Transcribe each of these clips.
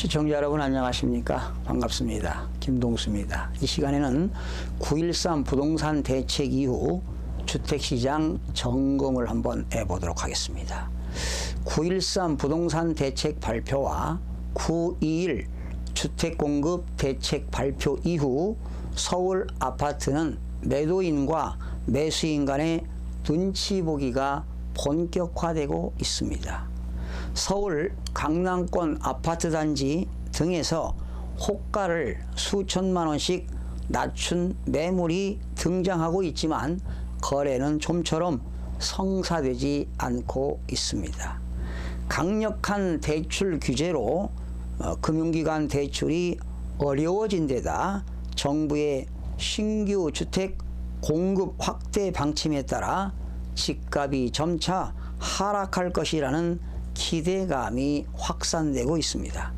시청자 여러분 안녕하십니까? 반갑습니다. 김동수입니다. 이 시간에는 9.13 부동산 대책 이후 주택시장 점검을 한번 해보도록 하겠습니다. 9.13 부동산 대책 발표와 9.21 주택공급 대책 발표 이후 서울 아파트는 매도인과 매수인 간의 눈치 보기가 본격화되고 있습니다. 서울 강남권 아파트 단지 등에서 호가를 수천만 원씩 낮춘 매물이 등장하고 있지만 거래는 좀처럼 성사되지 않고 있습니다. 강력한 대출 규제로 어, 금융기관 대출이 어려워진 데다 정부의 신규 주택 공급 확대 방침에 따라 집값이 점차 하락할 것이라는 기대감이 확산되고 있습니다.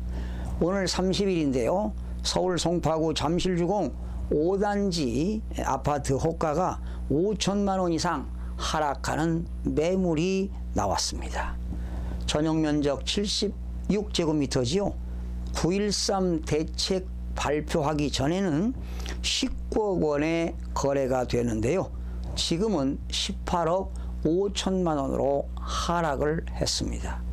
오늘 30일인데요. 서울 송파구 잠실주공 5단지 아파트 호가가 5천만 원 이상 하락하는 매물이 나왔습니다. 전용 면적 76제곱미터지요. 9.13 대책 발표하기 전에는 19억 원의 거래가 되는데요. 지금은 18억 5천만 원으로 하락을 했습니다.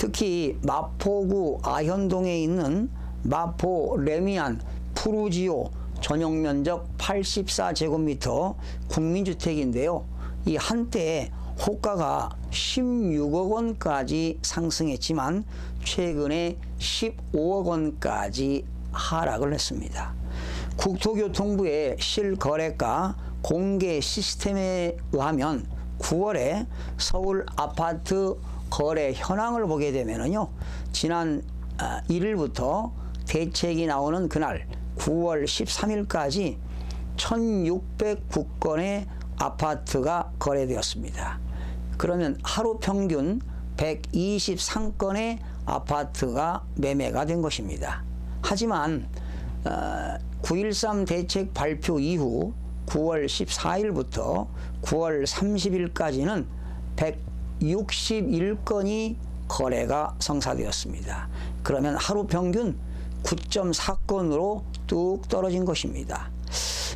특히 마포구 아현동에 있는 마포 레미안 푸르지오 전용 면적 84제곱미터 국민주택인데요. 이 한때 호가가 16억 원까지 상승했지만 최근에 15억 원까지 하락을 했습니다. 국토교통부의 실거래가 공개 시스템에 의하면 9월에 서울 아파트 거래 현황을 보게 되면은요, 지난 1일부터 대책이 나오는 그날 9월 13일까지 1609건의 아파트가 거래되었습니다. 그러면 하루 평균 123건의 아파트가 매매가 된 것입니다. 하지만 9.13 대책 발표 이후 9월 14일부터 9월 30일까지는 161건이 거래가 성사되었습니다. 그러면 하루 평균 9.4건으로 뚝 떨어진 것입니다.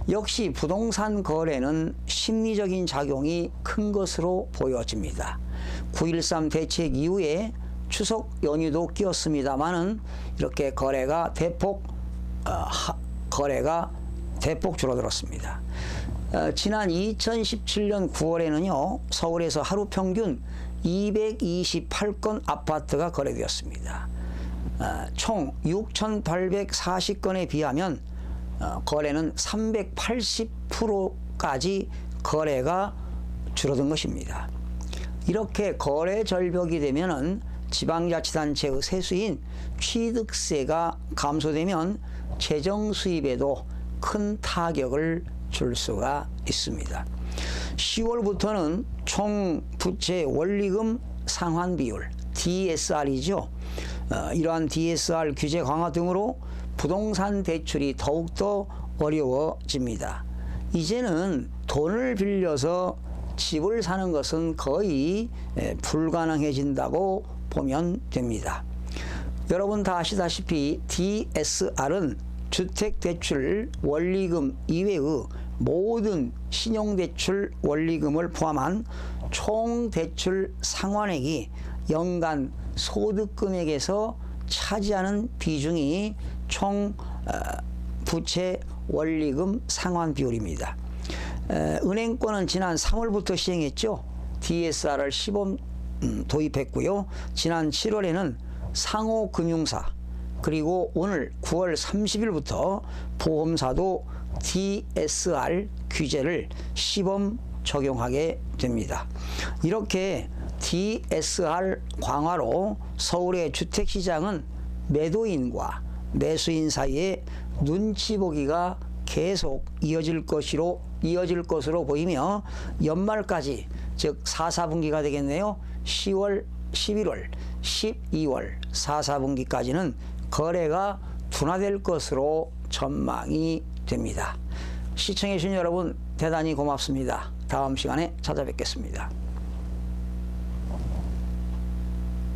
역시 부동산 거래는 심리적인 작용이 큰 것으로 보여집니다. 9.13 대책 이후에 추석 연휴도 끼었습니다만은 이렇게 거래가 대폭 어, 하, 거래가 대폭 줄어들었습니다. 어, 지난 2017년 9월에는요 서울에서 하루 평균 228건 아파트가 거래되었습니다. 어, 총 6,840건에 비하면 어, 거래는 380%까지 거래가 줄어든 것입니다. 이렇게 거래 절벽이 되면은 지방자치단체의 세수인 취득세가 감소되면 재정 수입에도 큰 타격을 줄 수가 있습니다. 10월부터는 총 부채 원리금 상환 비율 DSR이죠. 어, 이러한 DSR 규제 강화 등으로 부동산 대출이 더욱더 어려워집니다. 이제는 돈을 빌려서 집을 사는 것은 거의 불가능해진다고 보면 됩니다. 여러분 다 아시다시피 DSR은 주택대출 원리금 이외의 모든 신용대출 원리금을 포함한 총 대출 상환액이 연간 소득금액에서 차지하는 비중이 총 어, 부채 원리금 상환 비율입니다. 은행권은 지난 3월부터 시행했죠. DSR을 시범 음, 도입했고요. 지난 7월에는 상호금융사 그리고 오늘 9월 30일부터 보험사도 DSR 규제를 시범 적용하게 됩니다. 이렇게 DSR 강화로 서울의 주택시장은 매도인과 매수인 사이에 눈치 보기가 계속 이어질 것으로 이어질 것으로 보이며 연말까지 즉 4, 4분기가 되겠네요. 10월, 11월, 12월 4, 4분기까지는 거래가 둔화될 것으로 전망이 됩니다. 시청해주신 여러분 대단히 고맙습니다. 다음 시간에 찾아뵙겠습니다.